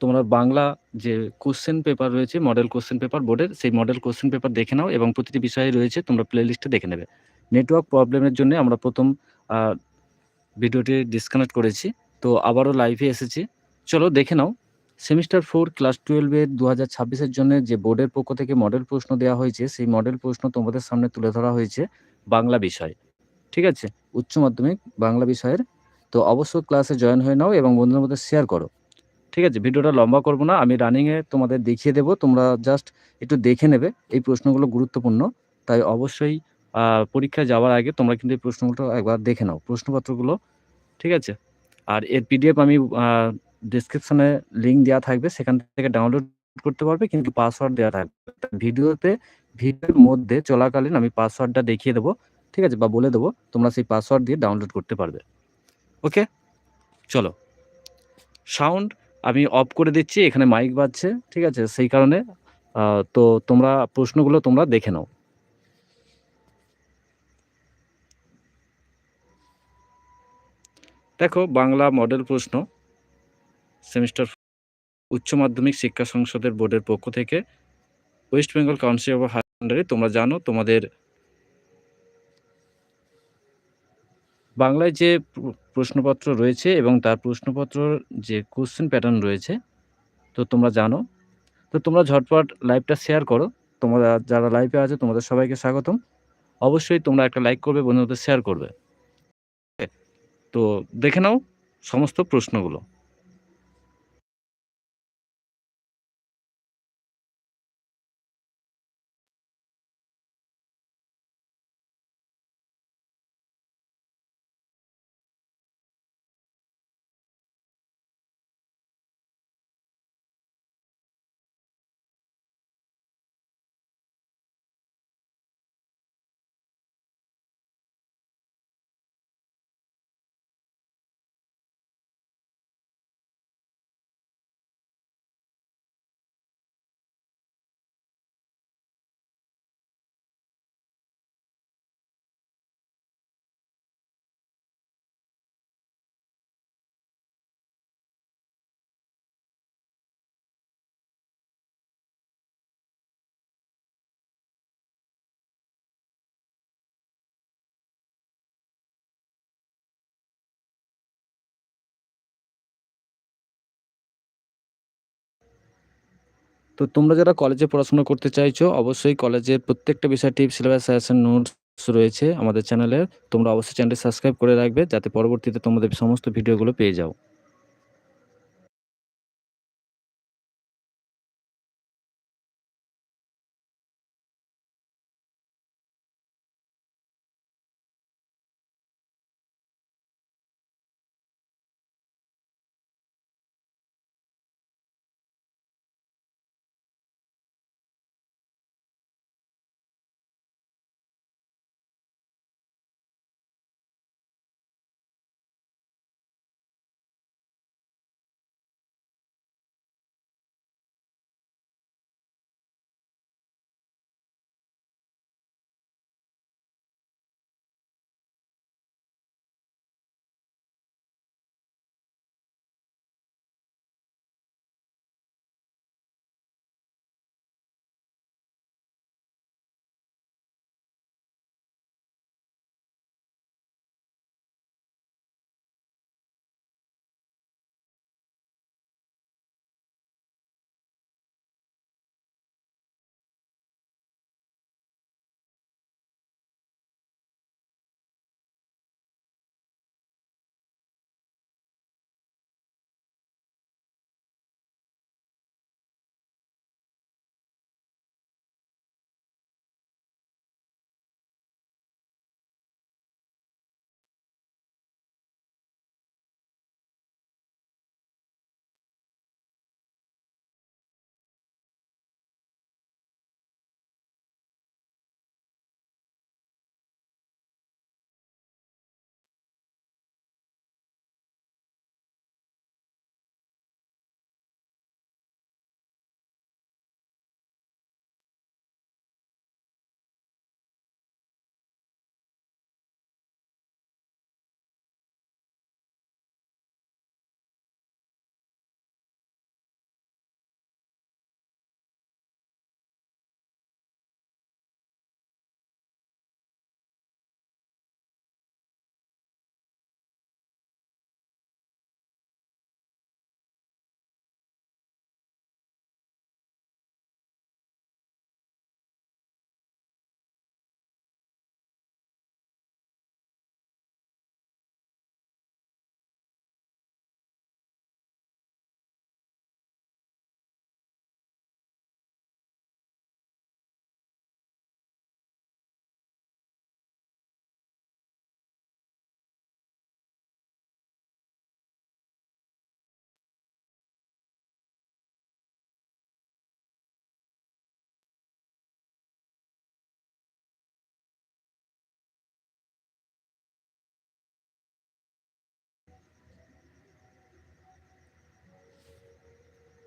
তোমরা বাংলা যে question paper রয়েছে, মডেল কোশ্চেন পেপার বোর্ডের, সেই মডেল কোশ্চেন পেপার দেখে নাও এবং প্রতিটি বিষয়ে রয়েছে তোমরা প্লেলিস্টে দেখে নেবে। নেটওয়ার্ক প্রবলেমের জন্যে আমরা প্রথম ভিডিওটি ডিসকানেক্ট করেছি। তো আবারও লাইভে এসেছি। চলো দেখে নাও। সেমিস্টার ফোর ক্লাস টুয়েলভের দু হাজার ছাব্বিশের জন্যে যে বোর্ডের পক্ষ থেকে মডেল প্রশ্ন দেওয়া হয়েছে, সেই মডেল প্রশ্ন তোমাদের সামনে তুলে ধরা হয়েছে বাংলা বিষয়। ঠিক আছে? উচ্চ মাধ্যমিক বাংলা বিষয়ের। তো অবশ্যই ক্লাসে জয়েন হয়ে নাও এবং বন্ধুদের মধ্যে শেয়ার করো। ঠিক আছে? ভিডিওটা লম্বা করব না। আমি রানিং এ তোমাদের দেখিয়ে দেব। তোমরা জাস্ট একটু দেখে নেবে। এই প্রশ্নগুলো গুরুত্বপূর্ণ। তাই অবশ্যই পরীক্ষায় যাওয়ার আগে তোমরা কিন্তু এই প্রশ্নগুলো একবার দেখে নাও। প্রশ্নপত্রগুলো। ঠিক আছে? আর এর পিডিএফ আমি, আ লিঙ্ক দেওয়া থাকবে। সেখান থেকে ডাউনলোড করতে পারবে, কিন্তু পাসওয়ার্ড দেওয়া থাকবে। ভিডিওতে, ভিডিওর মধ্যে চলাকালীন আমি পাসওয়ার্ডটা দেখিয়ে দেবো, ঠিক আছে? বা বলে দেবো, তোমরা সেই পাসওয়ার্ড দিয়ে ডাউনলোড করতে পারবে। ওকে? চলো। সাউন্ড আমি অফ করে দিচ্ছি। এখানে মাইক বাজছে। ঠিক আছে? সেই কারণে তো তোমরা প্রশ্নগুলো তোমরা দেখে নাও। দেখো, বাংলা মডেল প্রশ্ন সেমিস্টার উচ্চ মাধ্যমিক শিক্ষা সংসদের বোর্ডের পক্ষ থেকে West Bengal council of higher secondary তোমরা জানো, তোমাদের বাংলায় যে প্রশ্নপত্র রয়েছে এবং তার প্রশ্নপত্রর যে কোশ্চেন প্যাটার্ন রয়েছে, তো তোমরা জানো। তো তোমরা ঝটপট লাইভটা শেয়ার করো। তোমরা যারা লাইভে আছে তোমাদের সবাইকে স্বাগতম। অবশ্যই তোমরা একটা লাইক করবে, বন্ধুদের শেয়ার করবে। তো দেখে নাও সমস্ত প্রশ্নগুলো। তো তোমরা যারা কলেজে পড়াশোনা করতে চাইছো, অবশ্যই কলেজের প্রত্যেকটা বিষয় টিপস, সিলেবাস, সাজেশন নোটস রয়েছে আমাদের চ্যানেলের তোমরা অবশ্যই চ্যানেলটি সাবস্ক্রাইব করে রাখবে যাতে পরবর্তীতে তোমাদের সমস্ত ভিডিওগুলো পেয়ে যাও।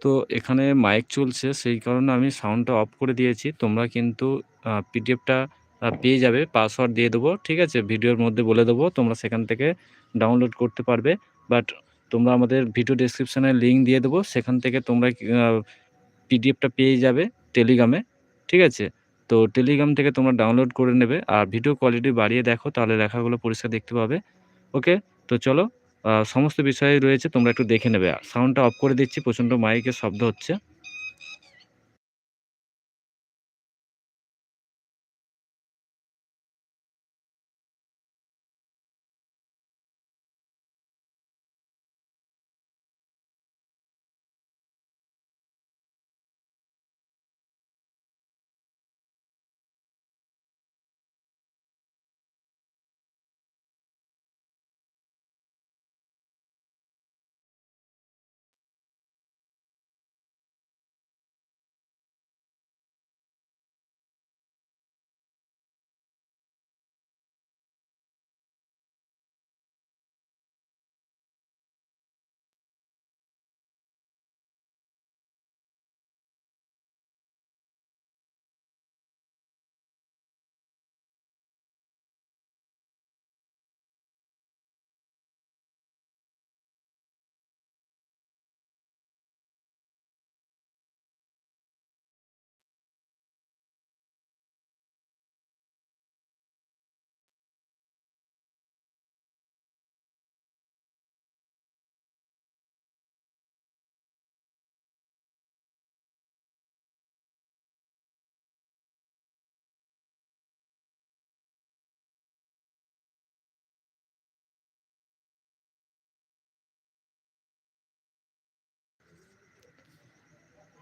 তো এখানে মাইক চলছে, সেই কারণে আমি সাউন্ডটা অফ করে দিয়েছি। তোমরা কিন্তু পিডিএফটা পেয়ে যাবে। পাসওয়ার্ড দিয়ে দেবো। ঠিক আছে? ভিডিওর মধ্যে বলে দেবো। তোমরা সেখান থেকে ডাউনলোড করতে পারবে। বাট তোমরা আমাদের ভিডিও ডেসক্রিপশনে লিঙ্ক দিয়ে দেবো। সেখান থেকে তোমরা পিডিএফটা পেয়ে যাবে টেলিগ্রামে। ঠিক আছে? তো টেলিগ্রাম থেকে তোমরা ডাউনলোড করে নেবে। আর ভিডিও কোয়ালিটি বাড়িয়ে দেখো, তাহলে লেখাগুলো পরিষ্কার দেখতে পাবে। ওকে? তো চলো সমস্ত বিষয় রয়েছে, তোমরা একটু দেখে নেবে। সাউন্ডটা অফ করে দিচ্ছি। প্রচণ্ড মাইকের শব্দ হচ্ছে।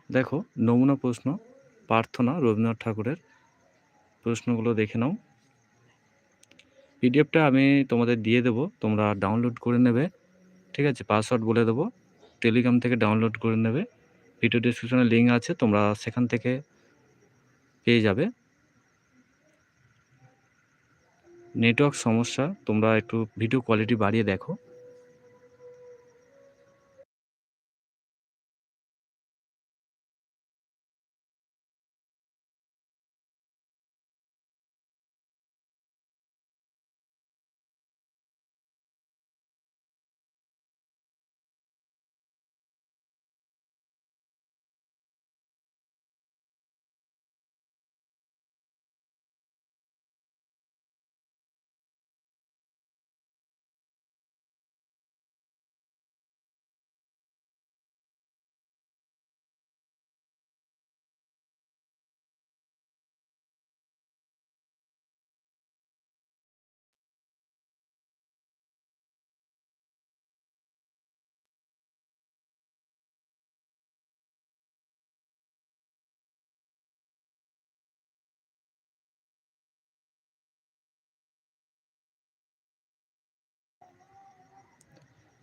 দেখো, নমুনা প্রশ্ন, প্রার্থনা রবীন্দ্রনাথ ঠাকুরের প্রশ্নগুলো দেখে নাও। পিডিএফটা আমি তোমাদের দিয়ে দেবো। তোমরা ডাউনলোড করে নেবে। ঠিক আছে? পাসওয়ার্ড বলে দেবো। টেলিগ্রাম থেকে ডাউনলোড করে নেবে। ভিডিও ডেসক্রিপশনে লিঙ্ক আছে। তোমরা সেখান থেকে পেয়ে যাবে। নেটওয়ার্ক সমস্যা। তোমরা একটু ভিডিও কোয়ালিটি বাড়িয়ে দেখো।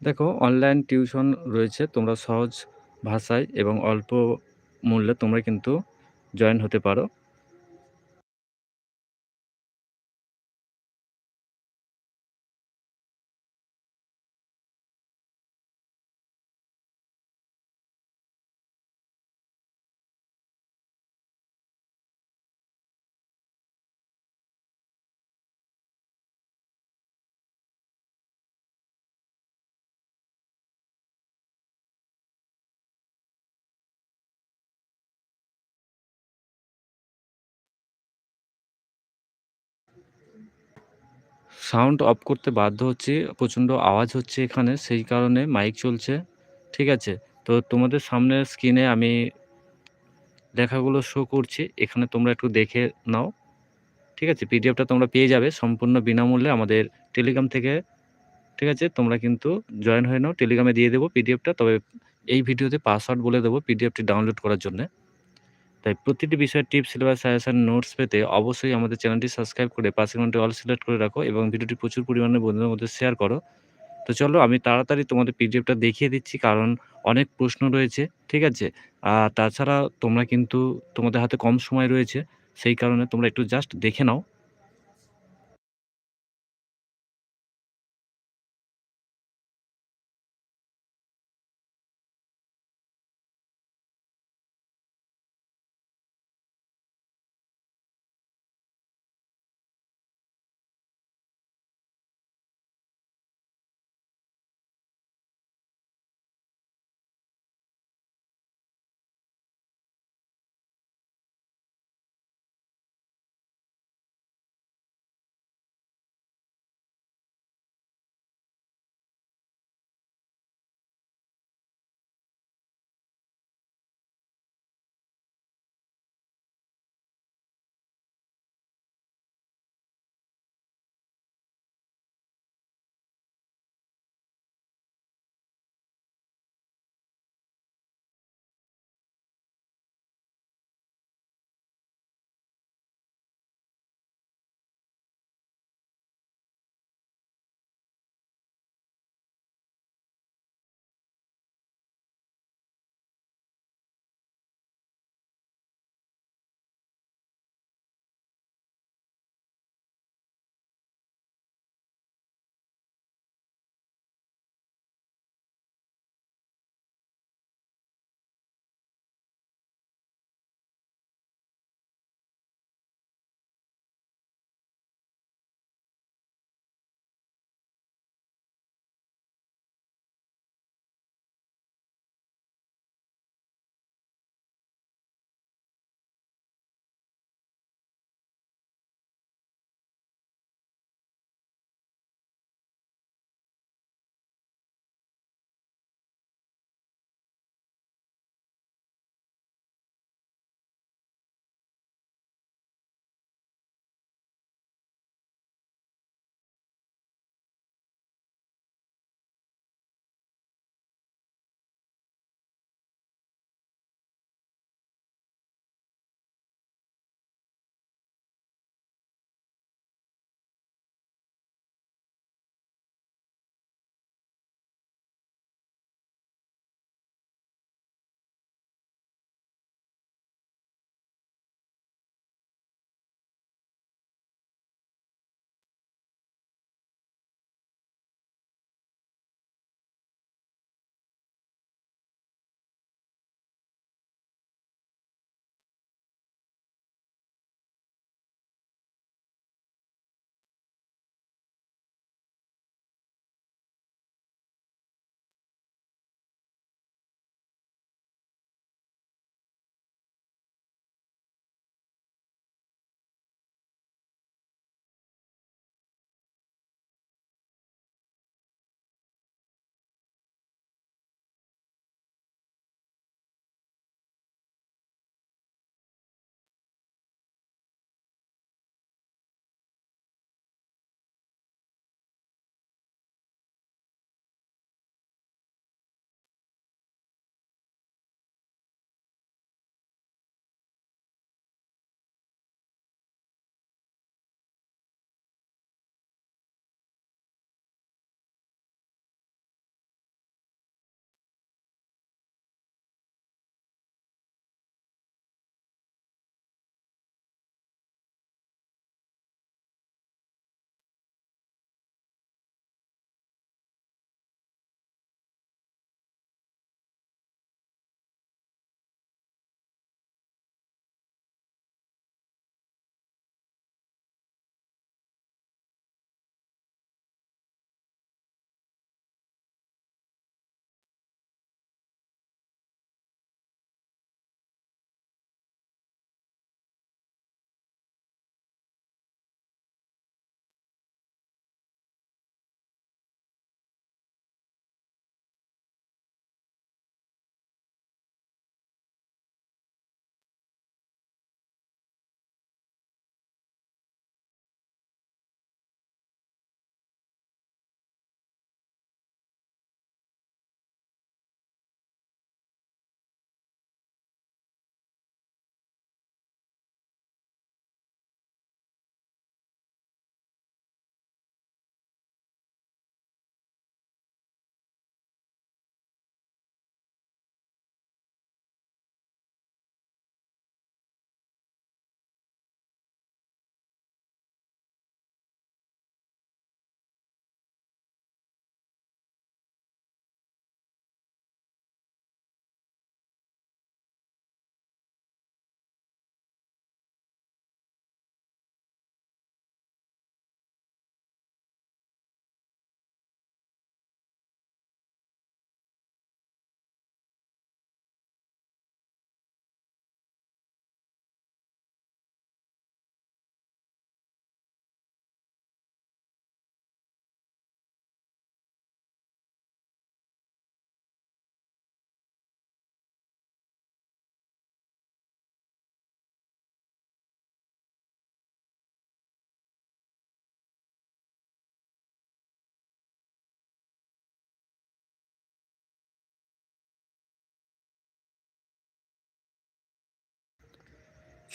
দেখো অনলাইন টিউশন রয়েছে। তোমরা সহজ ভাষায় এবং অল্প মূল্যে তোমরা কিন্তু জয়েন হতে পারো। সাউন্ড অফ করতে বাধ্য হচ্ছি। প্রচণ্ড আওয়াজ হচ্ছে এখানে, সেই কারণে মাইক চলছে। ঠিক আছে? তো তোমাদের সামনের স্ক্রিনে আমি লেখাগুলো শো করছি। এখানে তোমরা একটু দেখে নাও। ঠিক আছে? পিডিএফটা তোমরা পেয়ে যাবে সম্পূর্ণ বিনামূল্যে আমাদের টেলিগ্রাম থেকে। ঠিক আছে? তোমরা কিন্তু জয়েন হয়ে নাও। টেলিগ্রামে দিয়ে দেবো পিডিএফটা। তবে এই ভিডিওতে পাসওয়ার্ড বলে দেবো পিডিএফটি ডাউনলোড করার জন্যে। তাই প্রতিটি বিষয়ের টিপ সিলেবাস, সাজেশন, নোটস পেতে অবশ্যই আমাদের চ্যানেলটি সাবস্ক্রাইব করে পাশের ঘণ্টা অল সিলেক্ট করে রাখো এবং ভিডিওটি প্রচুর পরিমাণে বন্ধুদের মধ্যে শেয়ার করো। তো চলো আমি তাড়াতাড়ি তোমাদের পিডিএফটা দেখিয়ে দিচ্ছি কারণ অনেক প্রশ্ন রয়েছে। ঠিক আছে? আর তাছাড়া তোমরা কিন্তু তোমাদের হাতে কম সময় রয়েছে। সেই কারণে তোমরা একটু জাস্ট দেখে নাও।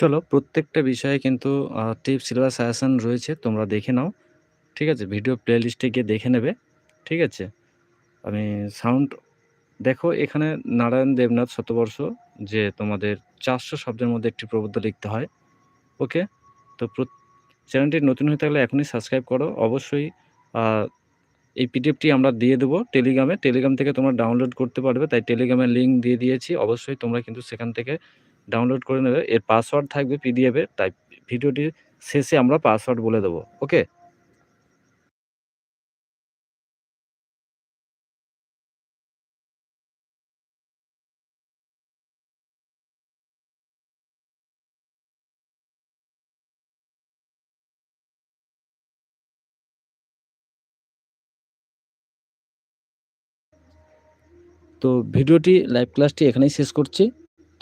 চলো প্রত্যেকটা বিষয়ে কিন্তু টিপস, সিলেবাস, সাজেশন রয়েছে। তোমরা দেখে নাও। ঠিক আছে? ভিডিও প্লেলিস্টে গিয়ে দেখে নেবে। ঠিক আছে? আমি সাউন্ড দেখো এখানে নারায়ণ দেবনাথ শতবর্ষ যে তোমাদের ৪০০ শব্দের মধ্যে একটি প্রবন্ধ লিখতে হয়। ওকে? তো চ্যানেলটি নতুন হয়ে থাকলে এখনই সাবস্ক্রাইব করো। অবশ্যই এই পিডিএফটি আমরা দিয়ে দেবো টেলিগ্রামে। টেলিগ্রাম থেকে তোমরা ডাউনলোড করতে পারবে। তাই টেলিগ্রামের লিঙ্ক দিয়ে দিয়েছি। অবশ্যই তোমরা কিন্তু সেখান থেকে ডাউনলোড করে নেবে। এর পাসওয়ার্ড থাকবে পিডিএফ। তাই ভিডিওটির শেষে আমরা পাসওয়ার্ড বলে দেবো। ওকে? তো ভিডিওটি লাইভ ক্লাসটি এখানেই শেষ করছি।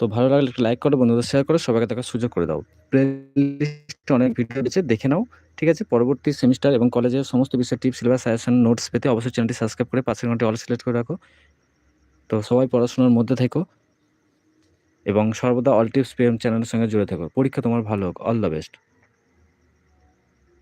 তো ভালো লাগলে একটু লাইক করো, বন্ধুদের শেয়ার করো, সবাইকে দেখার সুযোগ করে দাও। প্লেলিস্ট অনেক ভিডিও রয়েছে দেখে নাও। ঠিক আছে? পরবর্তী সেমিস্টার এবং কলেজের সমস্ত বিষয়ে টিপস, সিলেবাস, সাজেশন, নোটস পেতে অবশ্যই চ্যানেলটি সাবস্ক্রাইব করে পাশের ঘণ্টা অল সিলেক্ট করে রাখো। তো সবাই পড়াশোনার মধ্যে থেকো। এবং সর্বদা অল টিপস পিএম চ্যানেলের সঙ্গে জুড়ে থাকো পরীক্ষা তোমার ভালো হোক। All the best.